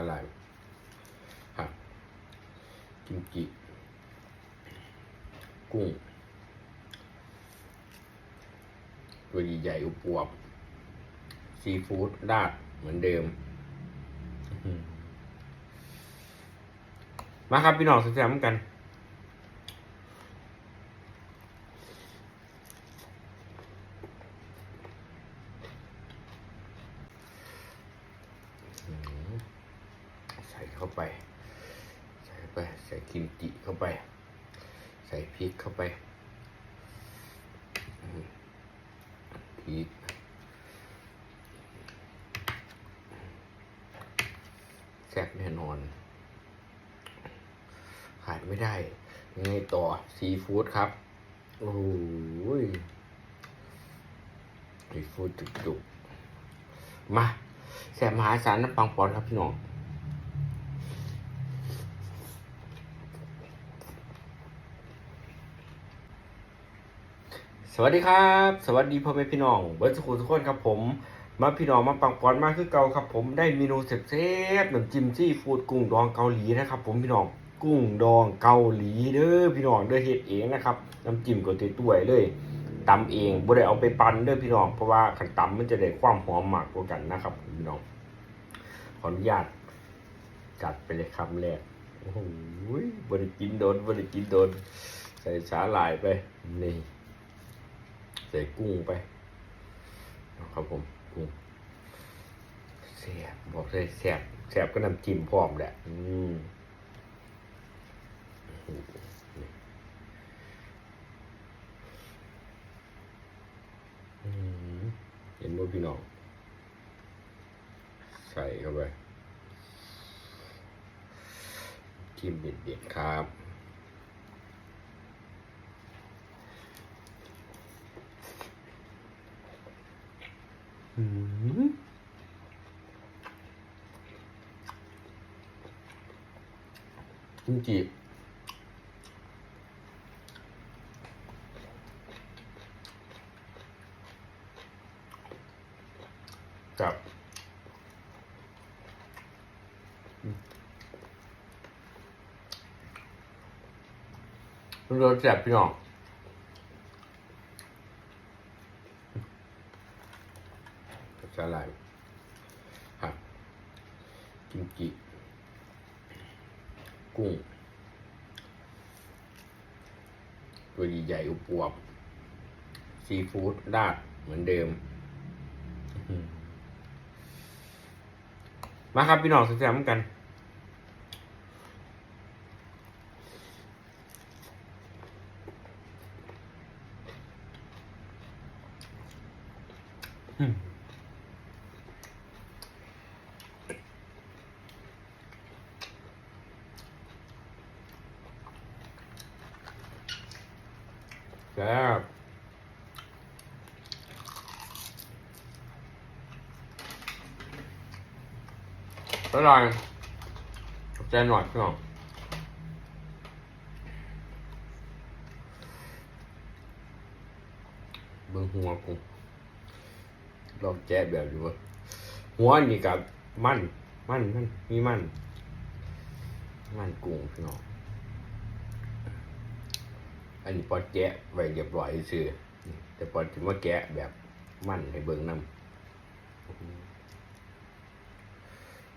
าหร่ายผักกิมจิกุ้งตัวใหญ่ๆอุบวบซีฟู้ดราดเหมือนเดิม มาครับพี่น้องแซมๆกัน อืมใส่ เข้าไป ใส่ไปใส่กิมจิเข้าไป ใส่พริกเข้าไปพริกแซ่บแน่นอนขาดไม่ได้ยังไงต่อซีฟู้ดครับ โอ้ยซีฟู้ดจุกๆมาแสบมหาสารน้ำปังปอนครับพี่น้อง สวัสดีครับ สวัสดีพ่อแม่พี่น้องเบิร์ดสกุลทุกคนครับผม มาพี่น้องมาปังปอนมาคือเก่าครับ ผมได้เมนูเซฟๆน้ำจิ้มซีฟู้ดกุ้งดองเกาหลีนะครับ ผมพี่น้องกุ้งดองเกาหลีเด้อพี่น้องเด้อเฮ็ดเองนะครับน้ำจิ้มก็ติดด้วยเลยตำเองบ่ได้เอาไปปั่นเด้อพี่น้องเพราะว่าขันตำมันจะได้ความหอมมากกว่ากันนะครับพี่น้องขออนุญาตจัดไปเลยคำแรกโอ้โหบริกินโดนบริกินโดนใส่สาหร่ายไปนี่ ส่กุ้งไปนะครับผมกุ้งแซ่บบอกเลยแซ่บแซ่บก็น้ำจิ้มพร้อมแหละ อืมเห็นบ่พี่น้อง ใส่เข้าไปจิ้มเด็ดๆครับ กิมจิกับรสแซ่บพี่น้องสาหร่ายผักกิมจิ กุ้ง ตัวใหญ่ๆ อวบซีฟู้ดราดเหมือนเดิม มาครับพี่น้องแซ่บๆกัน อืม แซ่บอร่อยใจหน่อยพี่น้องเบิ่งหัวกูลองแกะแบบดูว่าหัวนี่กับมัน มันมันมีมัน มันกุ้งพี่น้อง อันนี้ปอดแกะไว้เรียบร้อยซื่อแต่ปอดถึงว่าแกะแบบมั่นให้เบิ่งนำ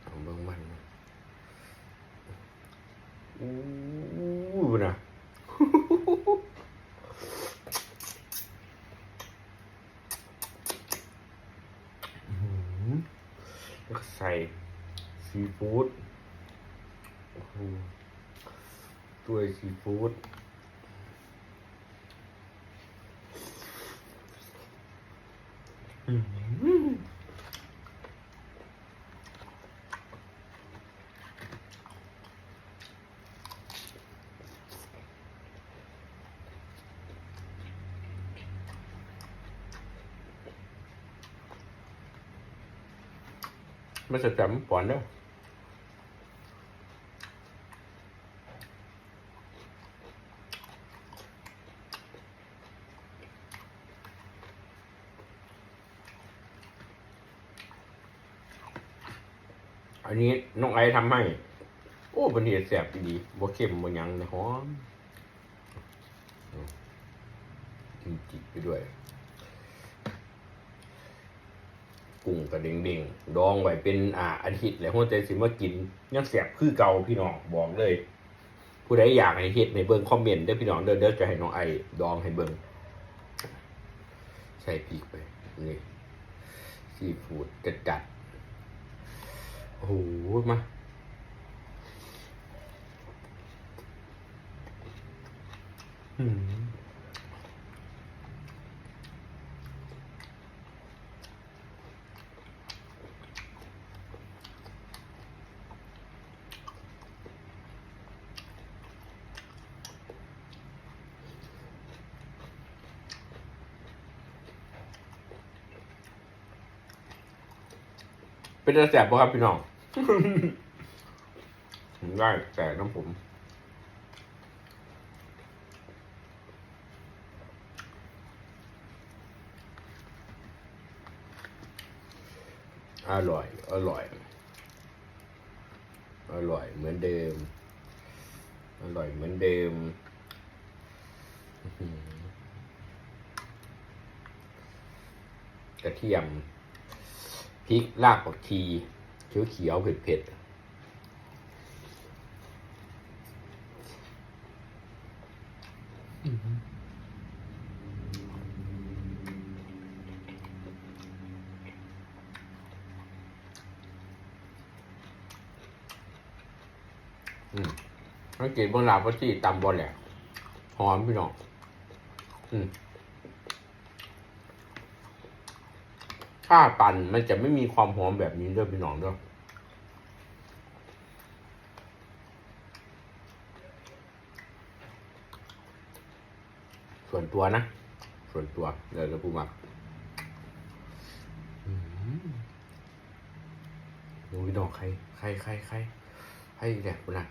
เอาเบิ่งมันนอู้นะแล้วใส่ซีฟู้ดด้วยซีฟู้ด ไม่สะใจม่นป่อนเด้อ อัน ไอซ์ทำให้ โอ้บันนี้แสบดีบ่เค็มบ่ยังเลยหอมกินจิไปด้วย กุ้งกระเด้งเด้งๆดองไว้เป็นอ่าอาทิตย์แล้วหัวใจสิมากิน ยังแสบคือเก่าพี่น้องบอกเลย ผู้ใดอยากให้เฮ็ดในเบิ่งคอมเมนต์เด้อพี่น้องเด้อเด้อจะให้น้องไอดองให้เบิ่งใส่พริกไปนี่ซีฟู้ดจัดจัดๆ โอ้โห มา อืมเป็นระแสบป่ะครับพี่น้อง ได้แต่น้ำผม อร่อย อร่อย อร่อยเหมือนเดิม อร่อยเหมือนเดิมกระเทียมพริกรากผักชี เขียวเขียวเผ็ดเผ็ดอื้อหืออืมสังเกตบนลาผักชีตำบอลแหละหอมพี่น้องอืม ถ้าปั่นมันจะไม่มีความหอมแบบนี้ด้วยพี่น้องด้วยส่วนตัวนะ ส่วนตัวเดี๋ยวจะพูดมาอืมโอ้ยดอกใคร ใครใครใครให้แดกกูนะ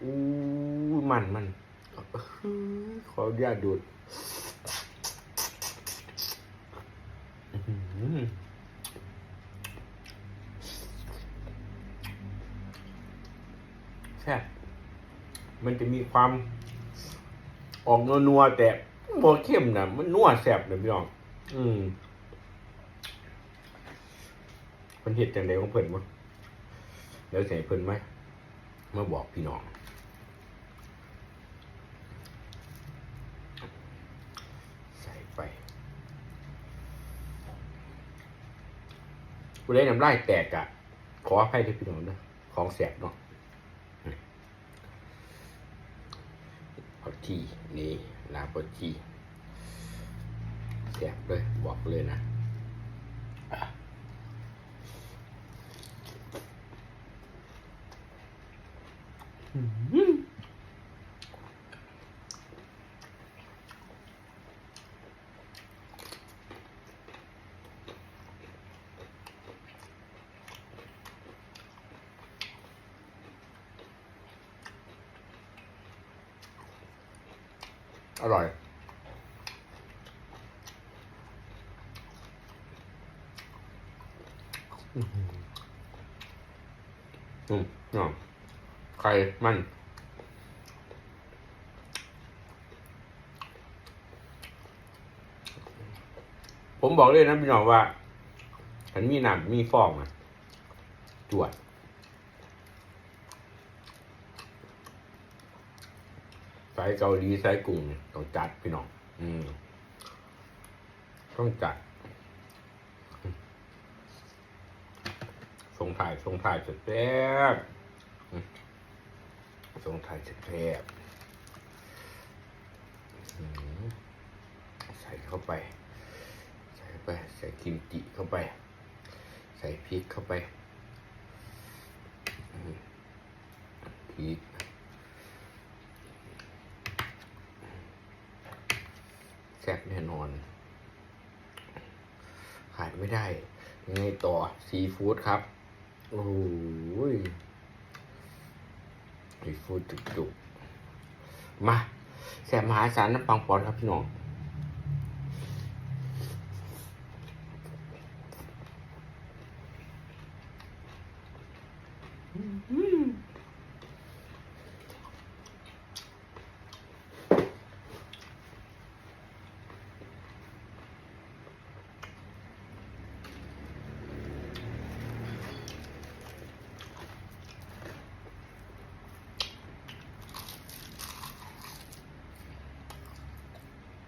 อู้มันมันอื้อหือขออนุญาตดูด อื้อหือแซ่บ มันจะมีความออกนัวๆแต่บ่เข้มนะมันนัวแซ่บนะพี่น้อง อืมเพิ่นเฮ็ดจังไดของเพิ่นบ่เดี๋ยวให้เพิ่นไหมมาบอกพี่น้อง ใส่ไปผู้ใดน้ำลายแตกอะขออภัยด้วยพี่น้องนะของแสบเนาะ ทีนี่ลาผักชีแสบเลยบอกเลยนะอะ อร่อย อื้อหืออืมเนาะไข่มันผมบอกเลยนะพี่น้องว่าฉันมีน้ำมีฟองอะจวด สายเกาหลีสายกุ้งเนี่ยต้องจัดพี่น้องอืมต้องจัดส่งถ่ายส่งถ่ายสุดแซ่บส่งถ่ายสุดแซ่บใส่เข้าไป ใส่ไป ใส่กิมจิเข้าไป ใส่พริกเข้าไปพริก แซ่บแน่นอน ขาดไม่ได้ยังไงต่อซีฟู้ดครับ โอ้ยซีฟู้ดจุกๆมาแซ่บมหาศาลน้ำปังปอนครับพี่น้อง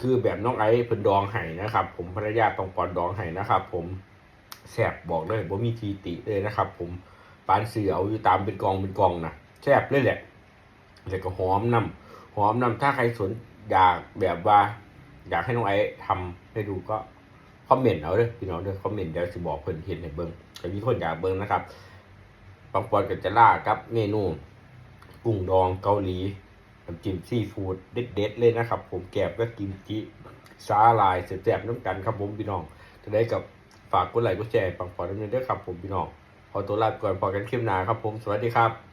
คือแบบน้องไอ้เพิ่นดองไห้นะครับ ผมภรรยาต้องปอนดองไห้นะครับ ผมแซ่บบอกเลยบ่มีทีติเลยนะครับ ผมปานเสือเอาอยู่ตามเป็นกองเป็นกองนะแซ่บเลยแหละแล้วก็หอมน้ำหอมน้ำถ้าใครสนอยากแบบว่า อยากให้น้องไอ้ทำให้ดูก็คอมเมนต์เอาเด้อพี่น้องเด้อคอมเมนต์เดี๋ยวสิบอกเพิ่นเห็นให้เบิ่งแต่มีคนอยากเบิ่งนะครับปังปอนกับจะล่ากับเมนูกุ้งดองเกาหลี น้ำจิ้มซีฟู้ดเด็ดๆเลยนะครับ ผมแกบก็กิมจิสาลายแซ่บน้ำกันครับผมพี่น้องจะได้กับฝากกดไลค์กดแชร์ปังปอนด้วยเด้อครับผมพี่น้องขอตัวลาไปก่อนพอกันคลิปหน้าครับผมสวัสดีครับ